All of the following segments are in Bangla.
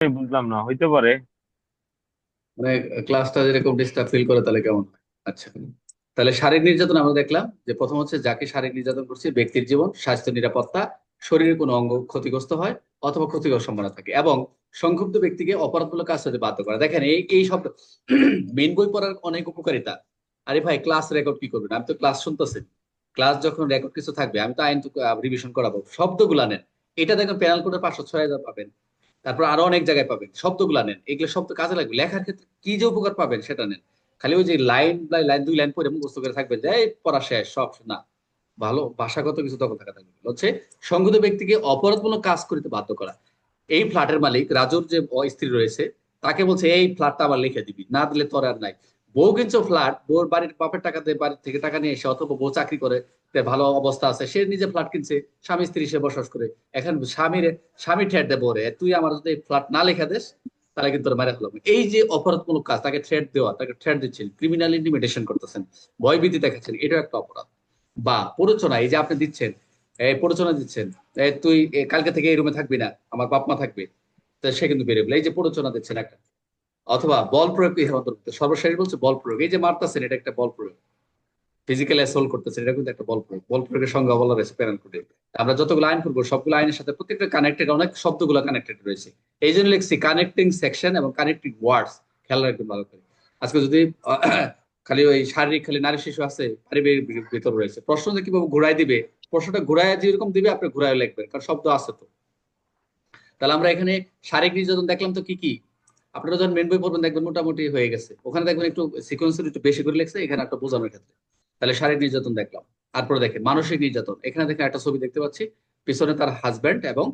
আমি বুঝলাম না, হইতে পারে। মানে ক্লাসটা যেরকম ডিস্টার্ব ফিল করে, তাহলে কেমন হয়? আচ্ছা তাহলে শারীরিক নির্যাতন আমরা দেখলাম যে প্রথম হচ্ছে যাকে শারীরিক নির্যাতন করছে, ব্যক্তির জীবন, স্বাস্থ্য, নিরাপত্তা, শরীরের কোনো অঙ্গ ক্ষতিগ্রস্ত হয় অথবা ক্ষতিকর সম্ভাবনা থাকে এবং সংক্ষুব্ধ ব্যক্তিকে অপরাধমূলক কাজ হতে বাধ্য করা। দেখেন, এই এই শব্দ মেন বই পড়ার অনেক উপকারিতা। আরে ভাই ক্লাস রেকর্ড কি করবেন? আমি তো ক্লাস শুনতেছি। ক্লাস যখন রেকর্ড কিছু থাকবে, আমি তো আইন রিভিশন করাবো। শব্দগুলা নেন। এটা দেখেন প্যানেল কোডে পাঁচশো ছয় হাজার পাবেন। তারপর আরও অনেক জায়গায় পাবেন, শব্দগুলা নেন, এগুলো শব্দ কাজে লাগবে। লেখার ক্ষেত্রে কি যে উপকার পাবেন সেটা নেন। খালি ওই যে লাইন বাই লাইন, দুই লাইন পরে মুখস্থ করে থাকবেন যে পড়া শেষ, সব না। ভালো, ভাষাগত কিছু দখল থাকা থাকবে। হচ্ছে সংগত ব্যক্তিকে অপরাধমূলক কাজ করিতে বাধ্য করা। এই ফ্ল্যাটের মালিক রাজুর যে স্ত্রী রয়েছে, তাকে বলছে, এই ফ্ল্যাটটা আবার লিখে দিবি, না দিলে তোর আর নাই। বউ কিনছে ফ্ল্যাট বউর বাড়ির বাপের টাকা দিয়ে বাড়ির থেকে টাকা নিয়ে এসে অথবা বউ চাকরি করে ভালো অবস্থা আছে। সে নিজে ফ্ল্যাট কিনছে, স্বামী স্ত্রী সে বসবাস করে। এখন স্বামীর, স্বামী ঠেট দেয় বরে তুই আমার যদি ফ্ল্যাট না লেখা দেস, তাহলে কিন্তু মেরে এই যে অপরাধমূলক কাজ, তাকে থ্রেট দেওয়া, তাকে থ্রেট দিচ্ছেন ক্রিমিনাল ইন্টিমিডেশন করতেছেন, ভয়ভীতি দেখাচ্ছেন এটাও একটা অপরাধ। বা প্ররোচনা, এই যে আপনি দিচ্ছেন, এই প্ররোচনা দিচ্ছেন তুই কালকে থেকে এই রুমে থাকবি না, আমার বাপ মা থাকবে সে কিন্তু গেলো। এই যে প্ররোচনা দিচ্ছেন একটা অথবা বল প্রয়োগ ইহার অন্তর্ভুক্ত সর্বশেষ বলছে বল প্রয়োগ। এই যে মারতেছেন, এটা একটা বল প্রয়োগ। ফিজিক্যাল অ্যাসল করতেছেন, এটা কিন্তু একটা বল প্রয়োগ। বল প্রয়োগের সঙ্গে বলা রয়েছে প্যানেল কোডে আমরা যতগুলো আইন করব সবগুলো আইনের সাথে প্রত্যেকটা কানেক্টেড অনেক শব্দগুলো কানেক্টেড রয়েছে। এই জন্য লিখছি কানেক্টিং সেকশন এবং কানেক্টিং ওয়ার্ডস খেয়াল রাখবেন ভালো করে। আজকে যদি খালি ওই শারীরিক, খালি নারী, শিশু আছে, পারিবারিক ভিতর রয়েছে। প্রশ্ন যে কীভাবে ঘুরাই দিবে? প্রশ্নটা ঘুরাই যেরকম দিবে, আপনি ঘুরাই লিখবেন, কারণ শব্দ আছে তো। তাহলে আমরা এখানে শারীরিক নির্যাতন দেখলাম তো কি কি? আপনারা যখন মেন বই পড়বেন, দেখবেন মোটামুটি হয়ে গেছে। ওখানে দেখবেন একটু সিকোয়েন্সের একটু বেশি করে লিখছে, এখানে একটা বোঝানোর ক্ষেত্রে। তাহলে শারীরিক নির্যাতন দেখলাম। তারপরে দেখেন, মানসিক নির্যাতন। এখানে দেখেন একটা ছবি দেখতে পাচ্ছি, পিছনে তার হাজব্যান্ড এবং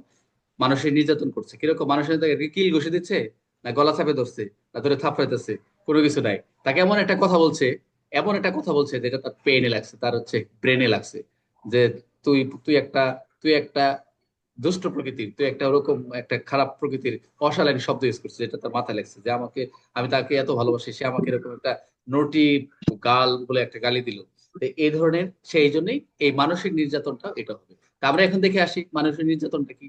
মানসিক নির্যাতন করছে। কীরকম মানুষের তাকে কিল ঘষে দিচ্ছে, না গলা চাপে ধরছে, না ধরে থাপড়াইতেছে, কোনো কিছু নাই। তাকে এমন একটা কথা বলছে, এমন একটা কথা বলছে যেটা তার পেনে লাগছে, তার হচ্ছে ব্রেনে লাগছে। যে তুই তুই একটা তুই একটা দুষ্ট প্রকৃতির, তুই একটা ওরকম একটা খারাপ প্রকৃতির অশালীন শব্দ ইউজ করছে যেটা তার মাথায় লাগছে, যে আমাকে, আমি তাকে এত ভালোবাসি, সে আমাকে এরকম একটা নটি গাল বলে একটা গালি দিল। এই ধরনের সেই জন্যই এই মানসিক নির্যাতনটা এটা হবে। তা আমরা এখন দেখে আসি, মানসিক নির্যাতনটা কি?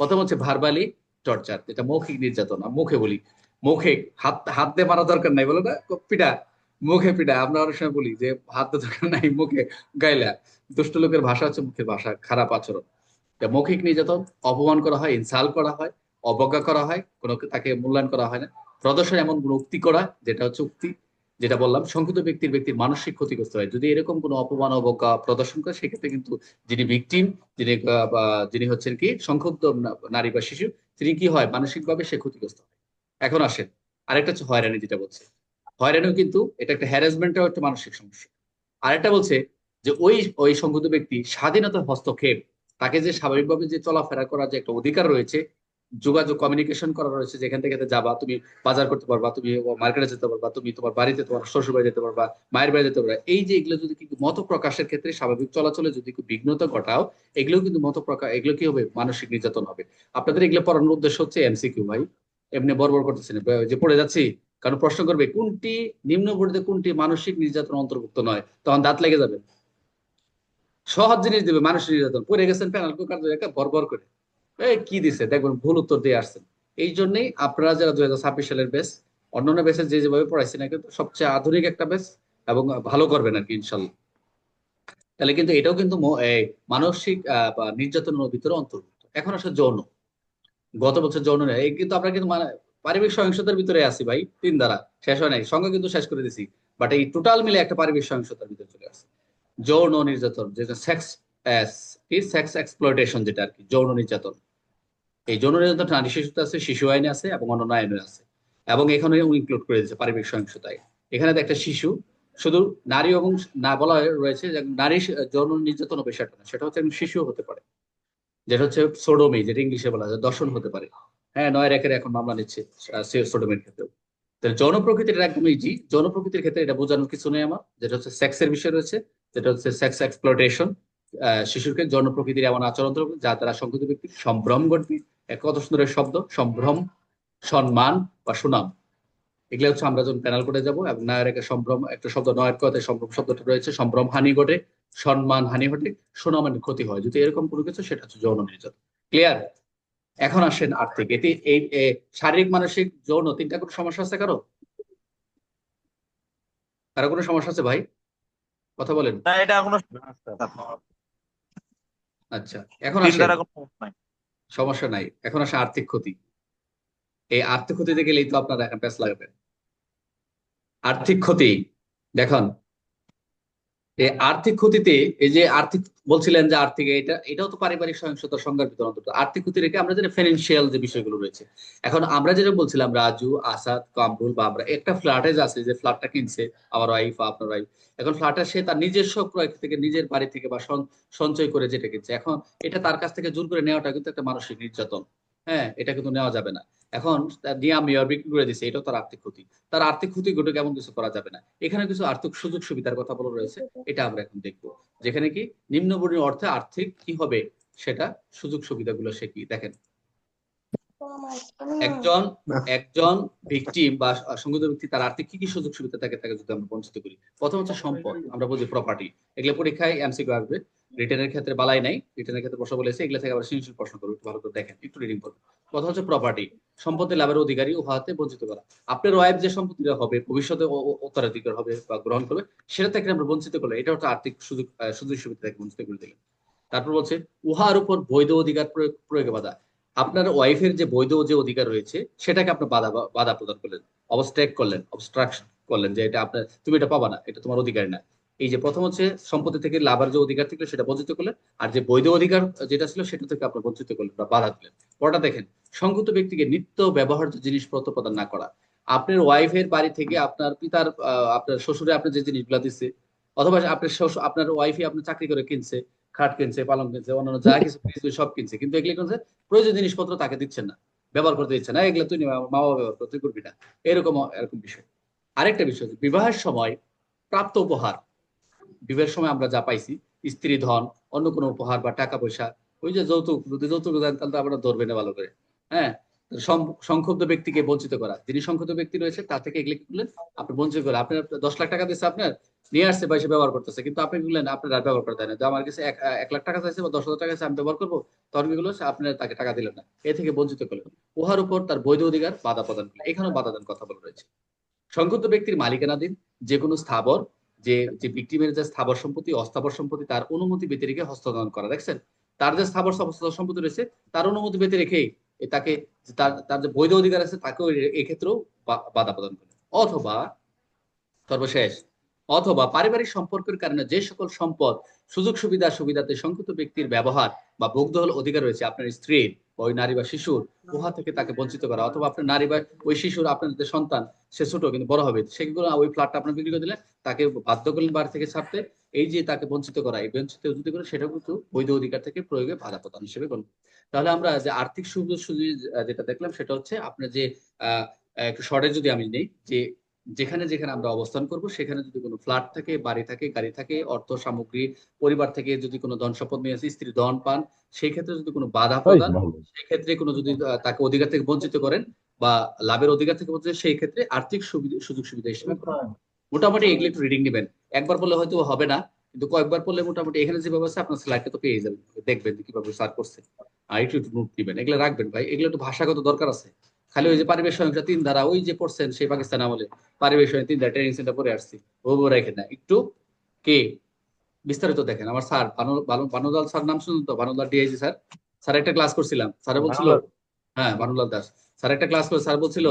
প্রথম হচ্ছে ভার্বালি টর্চার যেটা মৌখিক নির্যাতন মুখে বলি। মুখে হাত হাত দিয়ে মারা দরকার নাই, বলো না? পিটা মুখে পিটা আমরা অনেক সময় বলি যে হাত দরকার নাই, মুখে, গাইলা। দুষ্ট লোকের ভাষা হচ্ছে মুখের ভাষা, খারাপ আচরণ। তা মৌখিক নির্যাতন অপমান করা হয় ইনসাল করা হয়, অবজ্ঞা করা হয়, কোনো তাকে মূল্যায়ন করা হয় না। প্রদর্শন এমন কোনো উক্তি করা, যেটা হচ্ছে উক্তি, যেটা বললাম, সংক্ষিপ্ত ব্যক্তির ব্যক্তির মানসিক ক্ষতিগ্রস্ত হয়। যদি এরকম কোনো অপমান, অবজ্ঞা, প্রদর্শন করে, সেক্ষেত্রে কিন্তু যিনি ভিকটিম যিনি যিনি হচ্ছেন কি, সংক্ষুব্ধ নারী বা শিশু, তিনি কি হয়, মানসিকভাবে সে ক্ষতিগ্রস্ত হয়। এখন আসেন, আরেকটা হচ্ছে হয়রানি যেটা বলছে। হয়রানিও কিন্তু এটা একটা হ্যারাসমেন্টও একটা মানসিক সমস্যা। আরেকটা বলছে যে ওই ওই সংক্ষুব্ধ ব্যক্তি স্বাধীনতার হস্তক্ষেপ তাকে যে স্বাভাবিকভাবে যে চলাফেরা করার যে একটা অধিকার রয়েছে, যোগাযোগ কমিউনিকেশন করা রয়েছে, যেখান থেকে যাবা, তুমি বাজার করতে পারবা, তুমি মার্কেটে যেতে পারবা, তুমি তোমার বাড়িতে তোমার শ্বশুর বাড়ি যেতে পারবা, মায়ের বাড়ি যেতে পারবা, এই যে এগুলো যদি কিন্তু মত প্রকাশের ক্ষেত্রে স্বাভাবিক চলাচলে যদি বিঘ্নতা ঘটাও এগুলো কিন্তু মত প্রকাশ এগুলো কি হবে? মানসিক নির্যাতন হবে। আপনাদের এগুলো পড়ানোর উদ্দেশ্য হচ্ছে এমসিকিউ ভাই। এমনি বড় করতেছেন যে পড়ে যাচ্ছি, কারণ প্রশ্ন করবে, কোনটি নিম্ন বর্ণিত কোনটি মানসিক নির্যাতন অন্তর্ভুক্ত নয়? তখন দাঁত লেগে যাবে। সহজ জিনিস দিবে মানসিক নির্যাতন। পড়ে গেছেন প্যানাল কুকার বর বর করে। কি দিছে? দেখবেন ভুল উত্তর দিয়ে আসছেন। এই জন্যই আপনারা যারা দুই হাজার ছাব্বিশ সালের বেস অন্যান্য বেসে যে যেভাবে পড়াইছেন কিন্তু সবচেয়ে আধুনিক একটা বেস এবং ভালো করবেন আর কি, ইনশাল্লাহ। তাহলে কিন্তু এটাও কিন্তু মানসিক নির্যাতনের ভিতরে অন্তর্ভুক্ত। এখন আসলে যৌন। গত বছর যৌন নেই। কিন্তু আমরা কিন্তু মানে পারিবারিক সহিংসতার ভিতরে আছি ভাই, তিন দ্বারা। শেষ হয় নাই। সঙ্গে কিন্তু শেষ করে দিছি। বাট এই টোটাল মিলে একটা পারিবারিক সহিংসতার ভিতরে চলে আসছে। যৌন নির্যাতন যেটা সেক্স কি? সেক্স এক্সপ্লয়টেশন যেটা আর কি যৌন নির্যাতন এই যৌন নির্যাতন নারী শিশুতে আছে, শিশু আইনে আছে এবং অন্যান্য আইনে আছে। এবং এখানে ইনক্লুড করে দিয়েছে পারিবারিক সহিংসতায়। এখানে একটা শিশু, শুধু নারী এবং না বলা রয়েছে যে নারী যৌন নির্যাতন সেটা না, সেটা হচ্ছে শিশু হতে পারে। যেটা হচ্ছে সোডোমি যেটা ইংলিশে বলা যায় দর্শন হতে পারে। হ্যাঁ নয় রেখে এখন মামলা নিচ্ছে সোডোমের ক্ষেত্রেও। তাহলে যৌন প্রকৃতির একদম ইজি ক্ষেত্রে এটা বোঝানোর কিছু নেই আমার, যেটা হচ্ছে সেক্সের বিষয় রয়েছে যেটা হচ্ছে সেক্স এক্সপ্লোটেশন শিশুকে যৌন প্রকৃতির এমন আচরণ যা তারা সংকৃত ব্যক্তির সম্ভ্রম ঘটবে। কত সুন্দরের শব্দ, সম্ভ্রম, সম্মান বা সুনাম। এগুলো হচ্ছে আমরা যখন প্যানেল করে যাব এবং নায়ের একটা সম্ভ্রম, একটা শব্দ নয়ের কথায় সম্ভ্রম, শব্দটা রয়েছে, সম্ভ্রম হানি ঘটে, সম্মান হানি ঘটে, সুনামের ক্ষতি হয়। যদি এরকম কোনো কিছু, সেটা হচ্ছে যৌন নির্যাতন। ক্লিয়ার এখন আসেন আর্থিক। এটি এই শারীরিক, মানসিক, যৌন তিনটা কোনো সমস্যা আছে কারও? কারও কোনো সমস্যা আছে ভাই? কথা বলেন। না এটা কোনো আচ্ছা এখন সমস্যা নাই। এখন আসে আর্থিক ক্ষতি। এই আর্থিক ক্ষতিতে গেলেই তো আপনারা এখন প্যাস লাগাবেন। আর্থিক ক্ষতি দেখুন আর্থিক ক্ষতিতে, এই যে আর্থিক বলছিলেন যে আর্থিক, এটা, এটাও তো পারিবারিক সহিংসতার সংজ্ঞার ভিতরে অন্তত আর্থিক ক্ষতি রেখে আমরা যেটা ফিনান্সিয়াল যে বিষয়গুলো রয়েছে। এখন আমরা যেটা বলছিলাম, রাজু, আসাদ, কামরুল বা আমরা, একটা ফ্ল্যাটে আছে যে ফ্ল্যাটটা কিনছে, আমার ওয়াইফ আপনার ওয়াইফ এখন ফ্ল্যাটটা সে তার নিজস্ব ক্রয় থেকে, নিজের বাড়ি থেকে বা সঞ্চয় করে যেটা কিনছে। এখন এটা তার কাছ থেকে জোর করে নেওয়াটা কিন্তু একটা মানসিক নির্যাতন। হ্যাঁ এটা কিন্তু নেওয়া যাবে না। এখন নিয়ে আমি বিক্রি করে দিছে, এটাও তার আর্থিক ক্ষতি। তার আর্থিক ক্ষতি ঘটে কেমন কিছু করা যাবে না। এখানে কিছু আর্থিক সুযোগ সুবিধার কথা বলা রয়েছে, এটা আমরা এখন দেখব। যেখানে কি নিম্নবর্ণীয় অর্থে আর্থিক কি হবে সেটা সুযোগ সুবিধাগুলো সে কি, দেখেন। একজন একজন ভিকটিম বা সংগত ব্যক্তি তার আর্থিক কি কি সুযোগ সুবিধা থাকে তাকে যদি আমরা বঞ্চিত করি? প্রথম হচ্ছে সম্পদ, আমরা বলছি প্রপার্টি এগুলো পরীক্ষায় এমসিকিউ আসবে। রিটার্নের ক্ষেত্রে বালাই নাই রিটার্নের ক্ষেত্রে প্রশ্ন বলেছে এগুলো থেকে আবার সৃজনশীল প্রশ্ন করবে ভালো করে দেখেন, একটু রিডিং করুন প্রথম হচ্ছে প্রপার্টি সম্পত্তি লাভের অধিকারী ও হাতে বঞ্চিত করা। আপনার ওয়াইফ যে সম্পত্তিটা হবে, ভবিষ্যতে উত্তরাধিকার হবে বা গ্রহণ করবে, সেটা থেকে আমরা বঞ্চিত করলে, এটা হচ্ছে আর্থিক সুযোগ সুযোগ সুবিধা থেকে বঞ্চিত করে দিলেন। তারপর বলছে, উহার উপর বৈধ অধিকার প্রয়োগ বাধা। আপনার ওয়াইফের যে বৈধ যে অধিকার রয়েছে, সেটাকে আপনি বাধা বাধা প্রদান করলেন অবস্ট্রাক্ট করলেন অবস্ট্রাকশন করলেন যে এটা আপনার, তুমি এটা পাবা না, এটা তোমার অধিকার না। এই যে প্রথম হচ্ছে সম্পত্তি থেকে লাভের যে অধিকার ছিল সেটা বঞ্চিত করলেন আর যে বৈধ অধিকার যেটা ছিল সেটা থেকে আপনি বঞ্চিত করলেন বা বাধা দিলেন। পরটা দেখেন সংযুক্ত ব্যক্তিকে নিত্য ব্যবহার্য জিনিসপত্র প্রদান না করা। আপনার ওয়াইফের বাড়ি থেকে আপনার পিতার আপনার শ্বশুরে আপনার যে জিনিসগুলা দিচ্ছে অথবা আপনার শ্বশুর আপনার ওয়াইফই আপনার চাকরি করে কিনছে খাট কিনছে পালং কিনছে অন্যান্য যা কিছু সব কিনছে। কিন্তু এগুলো কিনছে প্রয়োজন জিনিসপত্র তাকে দিচ্ছেন না ব্যবহার করতে দিচ্ছে না। এগুলো তুই মা বাবা ব্যবহার কর, তুই করবি না। এরকম এরকম বিষয়। আরেকটা বিষয় বিবাহের সময় প্রাপ্ত উপহার বিবাহের সময় আমরা যা পাইছি, স্ত্রী, ধন, অন্য কোনো উপহার বা টাকা পয়সা, ওই যে যৌতুক, যদি যৌতুক দেন, তাহলে আমরা ধরবে না ভালো করে হ্যাঁ? সংক্ষুব্ধ ব্যক্তিকে বঞ্চিত করা, যিনি সংক্ষুব্ধ ব্যক্তি রয়েছে তার থেকে এগুলো করলেন? আপনি বঞ্চিত করে আপনার দশ লাখ টাকা দিচ্ছে আপনার, নিয়ে আসছে বা ব্যবহার করতেছে, কিন্তু আপনি বললেন, আপনার আর ব্যবহার করতে না। আমার কাছে এক লাখ টাকা চাইছে বা দশ হাজার টাকা আমি ব্যবহার করব, তখন এগুলো আপনার তাকে টাকা দিলেন না। এ থেকে বঞ্চিত করলেন। উহার উপর তার বৈধ অধিকার বাধা প্রদান করলেন। এখানেও বাধা দান কথা বলা রয়েছে। সংক্ষুব্ধ ব্যক্তির মালিকানাধীন যে কোনো স্থাবর যে যে যে স্থাবর সম্পত্তি, অস্থাবর সম্পত্তি, তার অনুমতি ব্যতি রেখে হস্তান্তর করা। দেখছেন? তার যে স্থাবর সম্পত্তি রয়েছে, তার অনুমতি ব্যতি রেখেই তাকে তার তার যে বৈধ অধিকার আছে, তাকেও এক্ষেত্রেও বাধা প্রদান করে। অথবা সর্বশেষ অথবা পারিবারিক সম্পর্কের কারণে যে সকল সম্পদ, সুযোগ সুবিধা, সুবিধাতে সংক্ষিপ্ত ব্যক্তির ব্যবহার বা ভোগদহল অধিকার রয়েছে আপনার স্ত্রীর ওই নারী বা শিশুর, উহা থেকে তাকে বঞ্চিত করা। অথবা আপনার নারী বা ওই শিশুর, আপনার যে সন্তান, সে ছোট কিন্তু বড় হবে, সেগুলো ওই ফ্ল্যাটটা আপনার বিক্রি করে দিলে তাকে বাধ্য করলেন বাড়ি থেকে ছাড়তে। এই যে তাকে বঞ্চিত করা, এই বঞ্চিত যদি করে সেটা কিন্তু বৈধ অধিকার থেকে প্রয়োগে বাধা প্রদান হিসেবে গণ্য। তাহলে আমরা যে আর্থিক সুযোগ সুযোগ যেটা দেখলাম, সেটা হচ্ছে আপনার যে, আহ, একটু শর্টে যদি আমি নেই, যে যেখানে যেখানে আমরা অবস্থান করব সেখানে যদি কোনো ফ্ল্যাট থাকে বাড়ি থাকে গাড়ি থাকে অর্থ সামগ্রী পরিবার থেকে যদি কোনো ধন সম্পদ নিয়ে আসে স্ত্রী ধন পান সেই ক্ষেত্রে যদি কোনো বাধা প্রদান সেই ক্ষেত্রে কোনো যদি তাকে অধিকার থেকে বঞ্চিত করেন বা লাভের অধিকার থেকে বঞ্চিত সেই ক্ষেত্রে আর্থিক সুবিধা সুযোগ সুবিধা হিসেবে মোটামুটি এগুলো একটু রিডিং নেবেন। একবার পড়লে হয়তো হবে না কিন্তু কয়েকবার পড়লে মোটামুটি এখানে যে ব্যবস্থা আপনার স্লাইডটা তো পেয়ে যাবেন। দেখবেন যে কীভাবে সার করছে। আর একটু একটু নোট দিবেন। এগুলো রাখবেন ভাই। এগুলো একটু ভাষাগত দরকার আছে। খালি ওই যে পরিবেশ সহিংসা তিন ধারা ওই যে পড়ছেন সেই পাকিস্তান আমলে পরিবেশ সহিংসা তিন ধারা ট্রেনিং সেন্টার পরে আসছি। ও রেখে না। একটু কে? বিস্তারিত দেখেন। আমার স্যার বানুলাল স্যার নাম শুনুন তো? Banulal DIG sir. স্যার একটা ক্লাস করছিলাম। স্যার বলছিল হ্যাঁ বানুলাল দাস। স্যার একটা ক্লাস করে স্যার বলছিল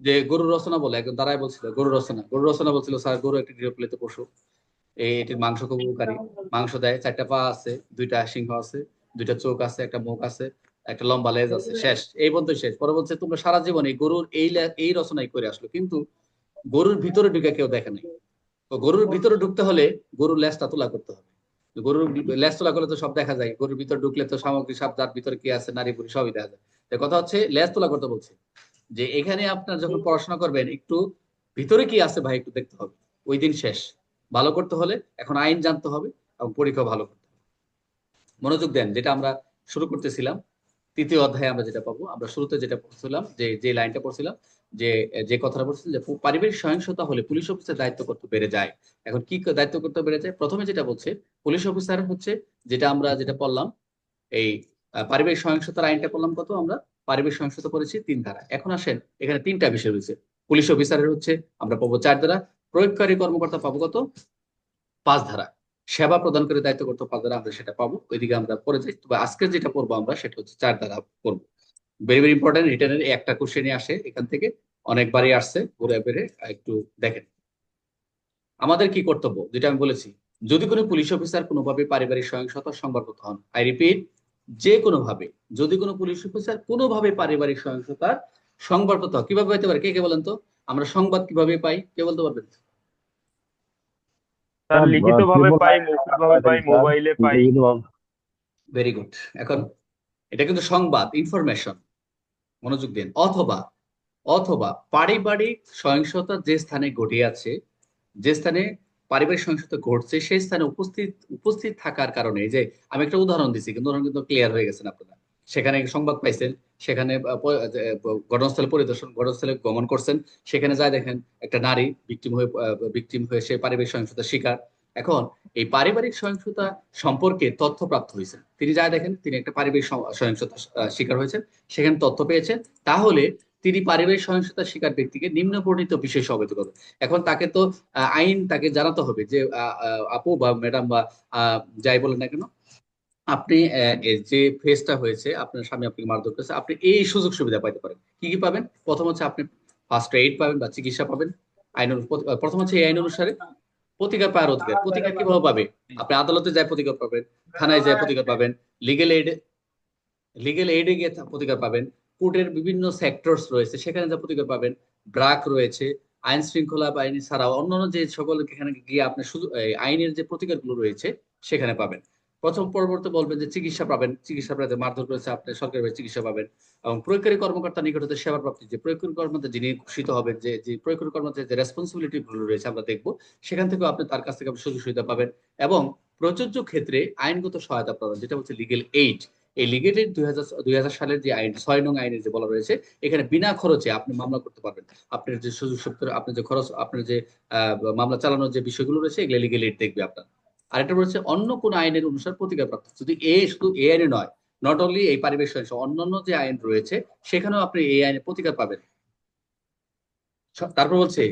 যে গরু রচনা বলে একজন দাঁড়ায় বলছিল গরু রচনা। গরু রচনা বলছিল স্যার গরু একটি গৃহপালিত পশু। এই এটির মাংস খুব উপকারী। মাংস দেয় চারটা পা আছে দুইটা সিংহ আছে দুইটা চোখ আছে একটা মুখ আছে। একটা লম্বা লেজ আছে শেষ এই পর্যন্ত শেষ। পরে বলছে তোমরা সারা জীবন এই গরুর এই এই রচনাই করে আসলো। কিন্তু গরুর ভিতরে ঢুকে কেউ দেখে নাই। তো গরুর ভিতরে ঢুকতে হলে গরুর লেজটা তোলা করতে হবে। গরুর লেজ তোলা করলে তো সব দেখা যায়। গরুর ভিতরে ঢুকলে তো সামগ্রী সব যার ভিতরে কি আছে নারী পুরুষ সবই দেখা যায়। কথা হচ্ছে লেজ তোলা করতে বলছে। যে এখানে আপনার যখন পড়াশোনা করবেন একটু ভিতরে কি আছে ভাই একটু দেখতে হবে। ওই দিন শেষ। ভালো করতে হলে এখন আইন জানতে হবে এবং পরীক্ষা ভালো করতে হবে। মনোযোগ দেন যেটা আমরা শুরু করতেছিলাম। তৃতীয় অধ্যায়ে আমরা যেটা পাবো, আমরা শুরুতে যেটা পড়ছিলাম, যে যে লাইনটা পড়ছিলাম, যে যে কথাটা বলছিলাম যে, পারিবারিক সহিংসতা হলে পুলিশ অফিসার দায়িত্ব করতে বেড়ে যায়? এখন কি দায়িত্ব করতে বেড়ে যায়? প্রথমে যেটা বলছে, পুলিশ অফিসার হচ্ছে, যেটা আমরা যেটা পড়লাম, এই পারিবারিক সহিংসতার আইনটা করলাম কত আমরা? পারিবারিক সহিংসতা করেছি তিন ধারা। এখন আসেন, এখানে তিনটা বিষয় রয়েছে। পুলিশ অফিসারের হচ্ছে, আমরা পাবো চার ধারা। প্রয়োগকারী কর্মকর্তা পাবো কত? পাঁচ ধারা। সেবা প্রদানকারী দায়িত্ব করতে পাঁচ আমরা সেটা পাবো, ওইদিকে আমরা পরে যাই। তবে আজকে যেটা পড়ব আমরা, সেটা হচ্ছে চার ধারা পড়ব ভেরি ভেরি ইম্পর্টেন্ট রিটার্নের একটা কোশ্চেনই আসে, এখান থেকে অনেকবারই আসছে, ঘুরে বেড়ে একটু দেখেন। আমাদের কি কর্তব্য? যেটা আমি বলেছি, যদি কোনো পুলিশ অফিসার কোনোভাবে পারিবারিক সহিংসতার সংবাদপত্র হন আই রিপিট যে কোনোভাবে, যদি কোনো পুলিশ অফিসার কোনোভাবে পারিবারিক সহিংসতার সংবাদপত্র কীভাবে পাইতে পারে? কে কে বলেন তো? আমরা সংবাদ কীভাবে পাই? কে বলতে পারবেন? স্যার স্যার, লিখিত ভাবে পাই মৌখিক ভাবে পাই মোবাইলে পাই। ভেরি গুড এখন এটা কিন্তু সংবাদ ইনফরমেশন মনোযোগ দিন। অথবা অথবা পারিবারিক সহিংসতা যে স্থানে ঘটে আছে যে স্থানে পারিবারিক সহিংসতা ঘটছে সেই স্থানে উপস্থিত উপস্থিত থাকার কারণে যে আমি একটা উদাহরণ দিচ্ছি কিন্তু উদাহরণ কিন্তু ক্লিয়ার হয়ে গেছেন আপনারা। সেখানে সংবাদ পাইছেন সেখানে ঘটনাস্থলে পরিদর্শন, ঘটনাস্থলে গমন করছেন। সেখানে যায় দেখেন একটা নারী ভিকটিম হয়ে ভিকটিম হয়ে সে পারিবারিক সহিংসতার শিকার। এখন এই পারিবারিক সহিংসতা সম্পর্কে তথ্য প্রাপ্ত হয়েছে তিনি যা দেখেন, তিনি একটা পারিবারিক সহ- সহিংসতা শিকার হয়েছেন। সেখানে তথ্য পেয়েছেন। তাহলে তিনি পারিবারিক সহিংসতার শিকার ব্যক্তিকে নিম্ন বর্ণিত বিষয় সহ অবগত করবেন। এখন তাকে তো আইন তাকে জানাতে হবে যে আপু বা ম্যাডাম বা যাই বলেন না কেন আপনি যে ফেসটা হয়েছে, আপনার স্বামী আপনাকে মারধর করেছে, আপনি এই সুযোগ সুবিধা পাইতে পারেন। কি কি পাবেন? প্রথম হচ্ছে আপনি ফার্স্ট এইড পাবেন বা চিকিৎসা পাবেন। আইন প্রথম হচ্ছে এই আইন অনুসারে প্রতিকার পাওয়ার অধিকার। প্রতিকার কীভাবে পাবে? আপনি আদালতে যায় প্রতিকার পাবেন, থানায় যায় প্রতিকার পাবেন লিগেল এইড লিগেল এইডে গিয়ে প্রতিকার পাবেন। কোর্টের বিভিন্ন সেক্টরস রয়েছে, সেখানে যা প্রতিকার পাবেন। ব্রাক রয়েছে, আইন শৃঙ্খলা বাহিনী ছাড়াও অন্যান্য যে সকল এখানে গিয়ে আপনি শুধু আইনের যে প্রতিকারগুলো রয়েছে, সেখানে পাবেন। প্রথম পরবর্তী বলবেন যে চিকিৎসা পাবেন, চিকিৎসা প্রায় মারধর করেছে আপনি সরকারি চিকিৎসা পাবেন। এবং প্রয়োগকারী কর্মকর্তা নিকট হতে সেবা প্রাপ্তি, যে প্রয়োগকারী কর্মকর্তা যিনি ঘোষিত হবেন, যে যে প্রয়োগকারী কর্মকর্তার যে রেসপন্সিবিলিটি গুলো রয়েছে আমরা দেখব, সেখান থেকেও আপনি তার কাছ থেকে আপনি সুযোগ সুবিধা পাবেন। এবং প্রযোজ্য ক্ষেত্রে আইনগত সহায়তা প্রদান, যেটা হচ্ছে লিগেল এইড এই লিগেল এইড দুই হাজার সালের যে আইন, ছয় নং আইনে যে বলা রয়েছে, এখানে বিনা খরচে আপনি মামলা করতে পারবেন। আপনার যে সুযোগ সুবিধা, আপনার যে খরচ, আপনার যে মামলা চালানোর যে বিষয়গুলো রয়েছে, এগুলো লিগেল এইড দেখবে আপনার। আরেকটা রয়েছে অন্য কোন আইনের অনুসার প্রতিকার প্রাপ্ত যদি এ শুধু এ আইনে নয় নট অনলি এই পারিবারিক সহিংসতা অন্যান্য যে আইন রয়েছে সেখানেও আপনি এই আইনে প্রতিকার পাবেন। তারপর বলছে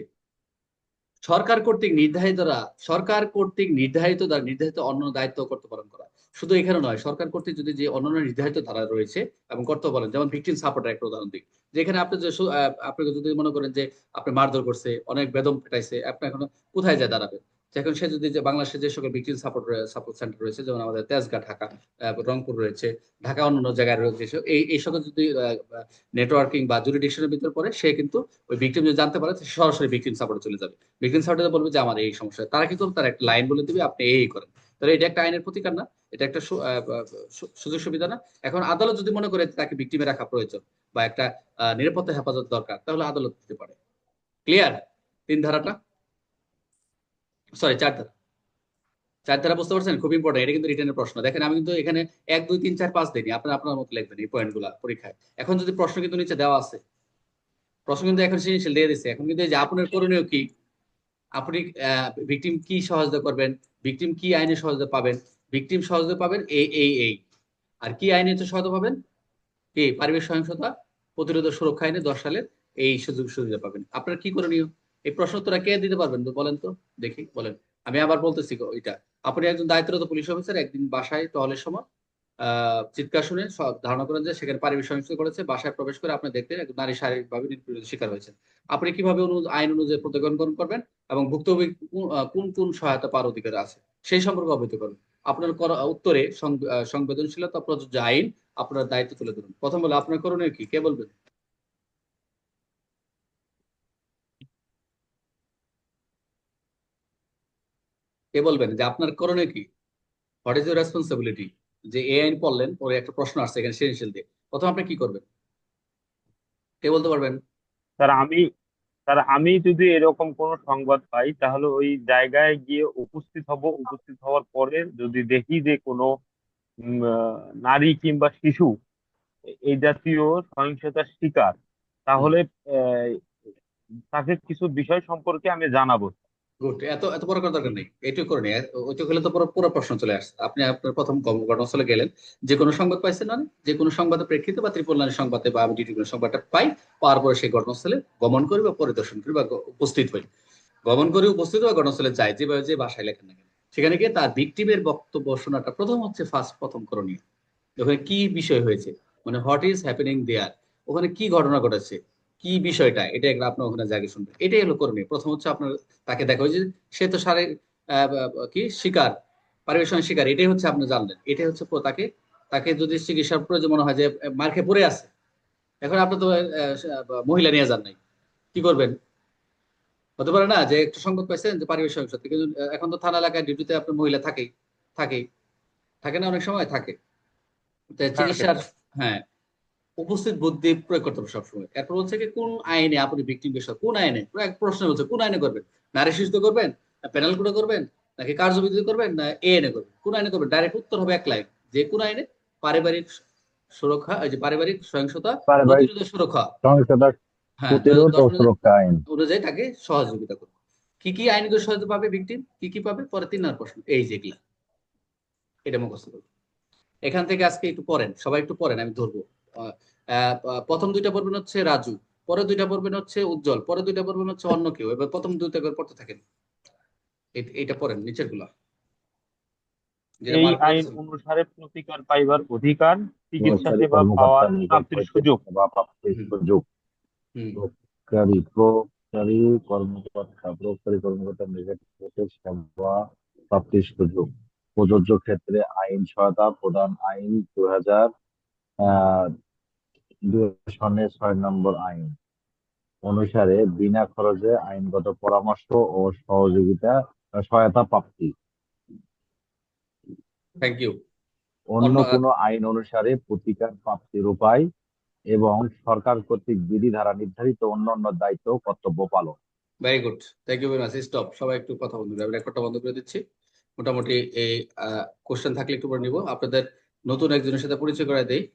সরকার কর্তৃক নির্ধারিত দ্বারা সরকার কর্তৃক নির্ধারিত দ্বারা নির্ধারিত অন্য দায়িত্ব কর্তব্য পালন করা। শুধু এখানে নয় সরকার কর্তৃক যদি যে অন্যান্য নির্ধারিত ধারা রয়েছে এবং কর্তব্য পালন যেমন ভিকটিম সাপোর্টের একটা উদাহরণ দিই যেখানে আপনি যে আহ, যদি মনে করেন যে আপনি মারধর করছে অনেক বেদম পেটাইছে আপনি এখন কোথায় যায় দাঁড়াবেন? এখন সে যদি যে বাংলাদেশে যে সকল ভিকটিম সাপোর্ট সাপোর্ট সেন্টার রয়েছে, যেমন আমাদের তেজগাঁ, ঢাকা রংপুর রয়েছে, ঢাকা অন্যান্য জায়গায় রয়েছে এই এই সকল যদি নেটওয়ার্কিং বা জুরিডিকশনের ভিতরে পড়ে, সে কিন্তু ওই ভিকটিম যদি জানতে পারে সরাসরি ভিকটিম সাপোর্টে চলে যাবে। ভিকটিম সাপোর্টে বলবে যে, আমার এই সমস্যা তারা কিন্তু তার একটা লাইন বলে দিবে, আপনি এই করেন। তাহলে এটা একটা আইনের প্রতিকার না, এটা একটা সুযোগ সুবিধা না। এখন আদালত যদি মনে করে তাকে ভিকটিমে রাখা প্রয়োজন বা একটা নিরাপত্তা হেফাজত দরকার, তাহলে আদালত দিতে পারে। ক্লিয়ার তিন ধারাটা? সরি চার ধারা। চার ধারা বুঝতে পারছেন? খুব ইম্পর্টেন্ট এটা কিন্তু রিটার্নের প্রশ্ন। দেখেন, আমি কিন্তু এখানে এক, দুই, তিন, চার, পাঁচ দিইনি। আপনার আপনার মতো লিখবেন এই পয়েন্টগুলো পরীক্ষায়। এখন যদি প্রশ্ন কিন্তু নিচে দেওয়া আছে, প্রশ্ন কিন্তু এখন সৃজনশীল দিয়ে দিচ্ছে এখন কিন্তু যে আপনার করণীয় কি? আপনি ভিকটিম কি সহজতা করবেন? ভিকটিম কি আইনে সহজতা পাবেন? ভিকটিম সহজতা পাবেন এই এই এই আর কি আইনে তো সহজতা পাবেন? কি? পারিবারিক সহিংসতা প্রতিরোধ সুরক্ষা আইনে দশ সালের এই সুযোগ সুবিধা পাবেন। আপনার কি করণীয়? এই প্রশ্ন উত্তরটা কে দিতে পারবেন বলেন তো? দেখি, বলেন। আমি আবার বলতেছি ওইটা। আপনি একজন দায়িত্বরত পুলিশ অফিসার, একদিন বাসায় টহলের সময় চিৎকার শুনে ধারণা করেন যে সেখানে পারিবারিক সহিংসতা করেছে, বাসায় প্রবেশ করে আপনি দেখতেন এক নারী শারীরিকভাবে নিপীড়িত শিকার হয়েছে। আপনি কীভাবে আইন অনুযায়ী প্রতিগণ করবেন এবং ভুক্তভোগী কোন- কোন সহায়তা পাওয়ার অধিকার আছে, সেই সম্পর্কে অবহিত করুন। আপনার উত্তরে সংবেদনশীলতা প্রযোজ্য আইন আপনার দায়িত্ব তুলে ধরুন। প্রথম বলে আপনার করণীয় কি? কে বলবেন? কে বলবেন? যে আপনার করণীয় কি? হোয়াট ইজ ইউর রেসপন্সিবিলিটি যে এ আইন পড়লেন, পরে একটা প্রশ্ন আসছে এখানে সেনশিয়াল দিয়ে। প্রথম আপনি কি করবেন? কে বলতে পারবেন? স্যার, আমি স্যার, আমি যদি এরকম কোনো সংবাদ পাই, তাহলে ওই জায়গায় গিয়ে উপস্থিত হব। উপস্থিত হওয়ার পরে যদি দেখি যে কোনো নারী কিংবা শিশু এই জাতীয় সহিংসতার শিকার, তাহলে তাকে কিছু বিষয় সম্পর্কে আমি জানাব। গুড এত এত বড় করার দরকার নেই। এইটুকু করে নেই। তো পুরো পুরো প্রশ্ন চলে আসছে। আপনি আপনার প্রথম ঘটনাস্থলে গেলেন। যে কোনো সংবাদ পাইছেন মানে? যে কোনো সংবাদের প্রেক্ষিতে বা ত্রিপল লাইনের সংবাদে বা আমি ডিটি সংবাদটা পাই, পাওয়ার পরে সেই ঘটনাস্থলে গমন করি বা পরিদর্শন করি বা উপস্থিত হই। গমন করে উপস্থিত বা ঘটনাস্থলে যাই যেভাবে যে ভাষায় লেখেন না সেখানে গিয়ে তার ভিকটিমের বক্তব্য শোনাটা প্রথম হচ্ছে ফার্স্ট প্রথম করণীয়। ওখানে কি বিষয় হয়েছে? মানে হোয়াট ইজ হ্যাপেনিং দেয়ার ওখানে কি ঘটনা ঘটেছে? কি বিষয়টা? এটা একটা আপনার ওখানে জায়গায় শুনবে। এটাই হলো করণীয় প্রথম হচ্ছে আপনার তাকে দেখা যে সে তো সারে কি? শিকার পারিবেশন শিকার। এটাই হচ্ছে আপনি জানলেন। এটাই হচ্ছে তাকে তাকে যদি চিকিৎসার প্রয়োজন মনে হয় যে আহ, মার খেয়ে পড়ে আছে এখন আপনি তো মহিলা নিয়ে যান নাই। কি করবেন? হতে পারে না যে একটু সংবাদ পাইছেন যে পারিবারিক সহিংসতা কিন্তু এখন তো থানা এলাকায় ডিউটিতে আপনার মহিলা থাকেই থাকেই। থাকে না অনেক সময়? থাকে। চিকিৎসার হ্যাঁ। উপস্থিত বুদ্ধি প্রয়োগ করতে হবে সবসময়। এরপর হচ্ছে কি কোন আইনে আপনি ভিক্টিম বিষয় কোন আইনে? এক প্রশ্ন হচ্ছে কোন আইনে করবেন? নারী শিশু করবেন? না পেনাল কোডে করবেন? নাকি কার্যবিধি করবেন? না এ আইনে করবেন? কোন আইনে করবেন? ডাইরেক্ট উত্তর হবে এক লাইন যে কোন আইনে পারিবারিক সুরক্ষা এই যে পারিবারিক সহিংসতা পারিবারিক প্রতিরোধ সুরক্ষা। হ্যাঁ প্রতিরোধ সুরক্ষা অনুযায়ী তাকে সহযোগিতা করবে। কি কি আইনগত সহায়তা পাবে ভিক্টিম কি কি পাবে? পরে তিন নম্বর প্রশ্ন। এই যেগুলা এটা মুখস্থ করব। এখান থেকে আজকে একটু পড়েন। সবাই একটু পড়েন আমি ধরবো। প্রথম দুইটা পড়বেন হচ্ছে রাজু পরে দুইটা পড়বেন হচ্ছে উজ্জ্বল পরে দুইটা পড়বেন হচ্ছে অন্য কেউ এবার প্রথম দুইটা করে পড়তে থাকেন। এই- এইটা পড়েন নিচেরগুলা এই আইন অনুসারে প্রতিকার পাইবার অধিকার চিকিৎসা সেবা পাওয়ার প্রাপ্তির সুযোগ। সেবা প্রাপ্তির সুযোগ। হুম। প্রকারী প্রকারী কর্মকর্তা প্রকারী কর্মকর্তার নিকট সেবা প্রাপ্তির সুযোগ। প্রযোজ্য ক্ষেত্রে আইন সহায়তা প্রদান আইন দুই হাজার দুই সনের ছয় নম্বর আইন। অনুসারে বিনা খরচে আইনগত পরামর্শ ও সহযোগিতা সহায়তা প্রাপ্তি। থ্যাংক ইউ অন্য অন্য- কোনো আইন অনুসারে প্রতিকার প্রাপ্তির উপায় এবং সরকার কর্তৃক বিধি দ্বারা নির্ধারিত অন্যান্য দায়িত্ব কর্তব্য পালন। Very good thank you very much stop সবাই একটু কথা বন্ধ আমি রেকর্ডটা বন্ধ করে দিচ্ছি। মোটামুটি এই কোশ্চেন থাকলে একটু পরে নিব। আপনাদের নতুন একজনের সাথে পরিচয় করাই দেই।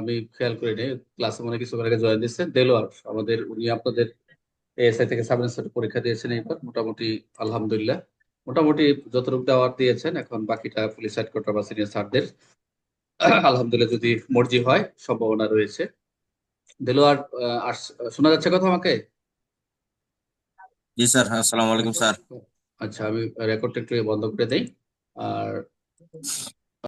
আমি খেয়াল করে নিই ক্লাসে মনে কিছু আগে জয়েন দিচ্ছেন দেলোয়ার আমাদের উনি আপনাদের এএসআই থেকে সাব ইন্সপেক্টর পরীক্ষা দিয়েছেন এইবার। মোটামুটি আলহামদুলিল্লাহ। মোটামুটি যতটুকু দেওয়ার দিয়েছেন এখন বাকিটা পুলিশ হেডকোয়ার্টার বা সিনিয়র স্যারদের আলহামদুলিল্লাহ যদি মর্জি হয় সম্ভাবনা রয়েছে। দেলোয়ার শোনা যাচ্ছে কথা আমাকে? জি স্যার হ্যাঁ আসসালামু আলাইকুম স্যার। আচ্ছা আমি রেকর্ডটা একটু বন্ধ করে দেই। আর